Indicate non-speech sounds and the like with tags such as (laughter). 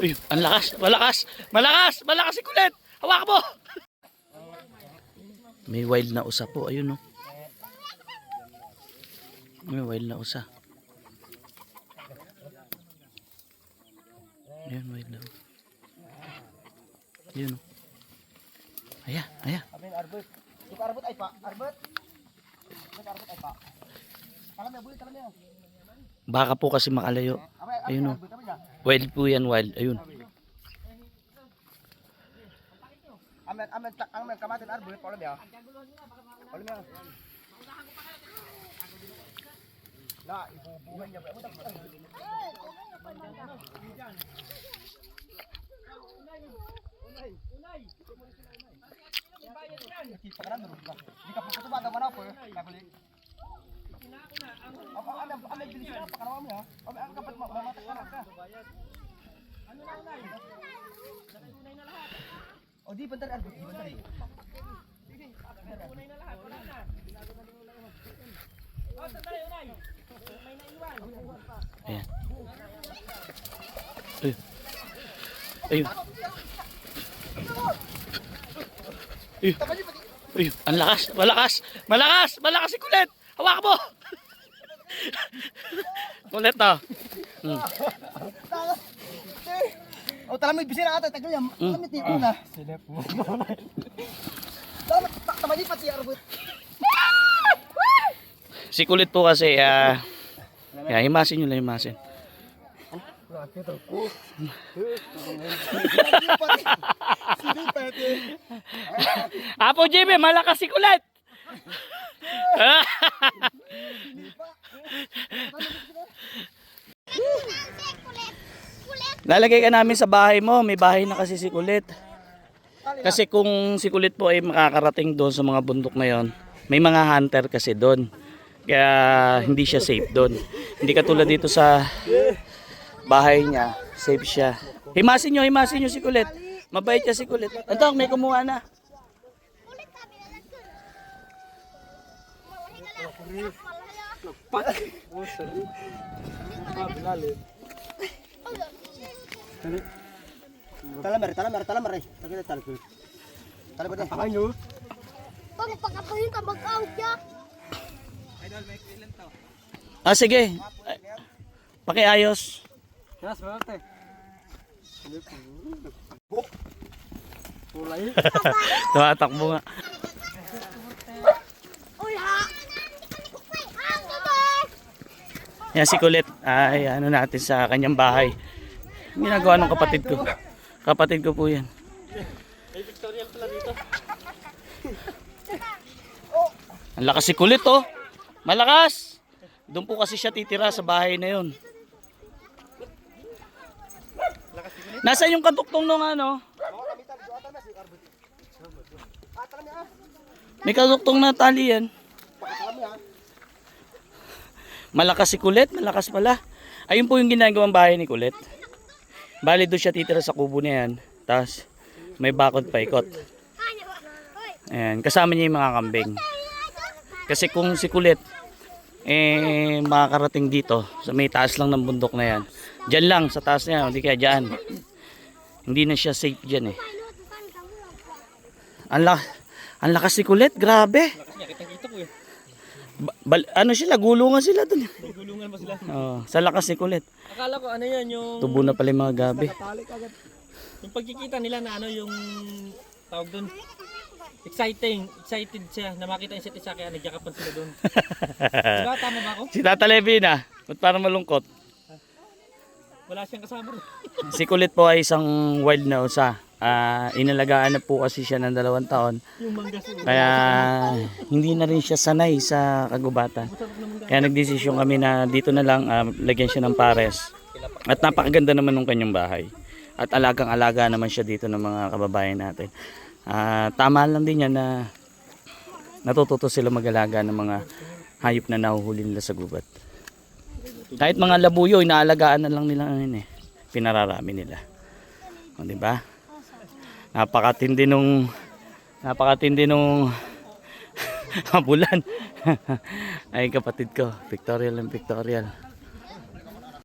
Uy, ang lakas, malakas, malakas, malakas si kulit. Hawak mo. May wild na usa po, ayun no. May wild na usa. Ayun, wild na. Ayun no. Aya, aya. Amin arbet. Di pa arbet ay pa. Arbet. Arbet arbet ay pa. Kalam ya, buhay kalam ya. Baka po kasi makalayo. Ayun no. Wild po yan, wild. Ayun. Amin, amin, tak, amin, kamatin arbet, kalam ya. Kalam ya. Na, ibubuhan niya. Ano tak? Kita kan dulu. Di ka puto ba daw mana po? Kabali. Apa ada ada jenis apa kana mo ya? Ang kapat mo mamata ka ka? O di bentar arbit, di bentar. Ayan. Ayun. Ayun. Ayun. Ayun. Ang lakas. Malakas. Malakas. Malakas si kulit. Hawak mo. (laughs) kulit to. Hmm. O talamig bisin ata tagal yan. Talamig ni una. Silip mo. Talamig (laughs) tamadi pati arbit. Si kulit po kasi, ah, yeah, himasin nyo lang himasin. (laughs) Apo Jimmy, malakas si kulit. (laughs) Lalagay ka namin sa bahay mo. May bahay na kasi si kulit. Kasi kung si kulit po ay makakarating doon sa mga bundok na yon, may mga hunter kasi doon. Kaya hindi siya safe doon. Hindi katulad dito sa bahay niya. Safe siya. Himasin nyo, himasin nyo si kulit. Mabait siya si kulit. Ito, may kumuha na. Talamar, talamar, talamar eh. Takita talagul. Talamar eh. Ayo. Bang, pagkapahin ka mag-out ya. Ah, sige. Ay, Pakiayos. Nas, berate. Mulai. (laughs) Tumatakbo nga. Yan si Kulit. Ay, ano natin sa kanyang bahay. Ginagawa ng kapatid ko. Kapatid ko po yan. Ang lakas si Kulit oh. Malakas. Doon po kasi siya titira sa bahay na yun. Nasaan yung katuktong nung ano? May katuktong na tali yan. Malakas si Kulit, malakas pala. Ayun po yung ginagawang bahay ni Kulit. Bali doon siya titira sa kubo na yan. Tapos may bakod pa ikot. Ayan, kasama niya yung mga kambing. Kasi kung si Kulit, eh makakarating dito sa may taas lang ng bundok na yan. Diyan lang, sa taas na yan, hindi kaya dyan. Hindi na siya safe dyan eh. Ang, la ang lakas si Kulit, grabe. Ba- bal- ano sila, gulungan sila dun. Gulungan pa sila. Oh, sa lakas ni Kulit. Akala ko ano yan yung Tubo na pala yung mga gabi. yung pagkikita nila na ano yung tawag doon. Exciting, excited siya na makita yung isa't isa kaya nagyakapan sila doon. (laughs) diba tama ba ako? Si Tata Levi na. Ba't parang malungkot? Wala siyang kasama rin. Si Kulit po ay isang wild na usa. Ah, inalagaan na po kasi siya ng dalawang taon. Kaya hindi na rin siya sanay sa kagubatan. Kaya nagdesisyon kami na dito na lang ah, lagyan siya ng pares. At napakaganda naman ng kanyang bahay. At alagang-alaga naman siya dito ng mga kababayan natin. Ah, tama lang din yan na natututo sila mag-alaga ng mga hayop na nahuhuli nila sa gubat. Kahit mga labuyo, inaalagaan na lang nila yun eh. Pinararami nila. O, di ba? Napakatindi nung napakatindi nung (laughs) habulan. (laughs) Ay kapatid ko, pictorial and pictorial.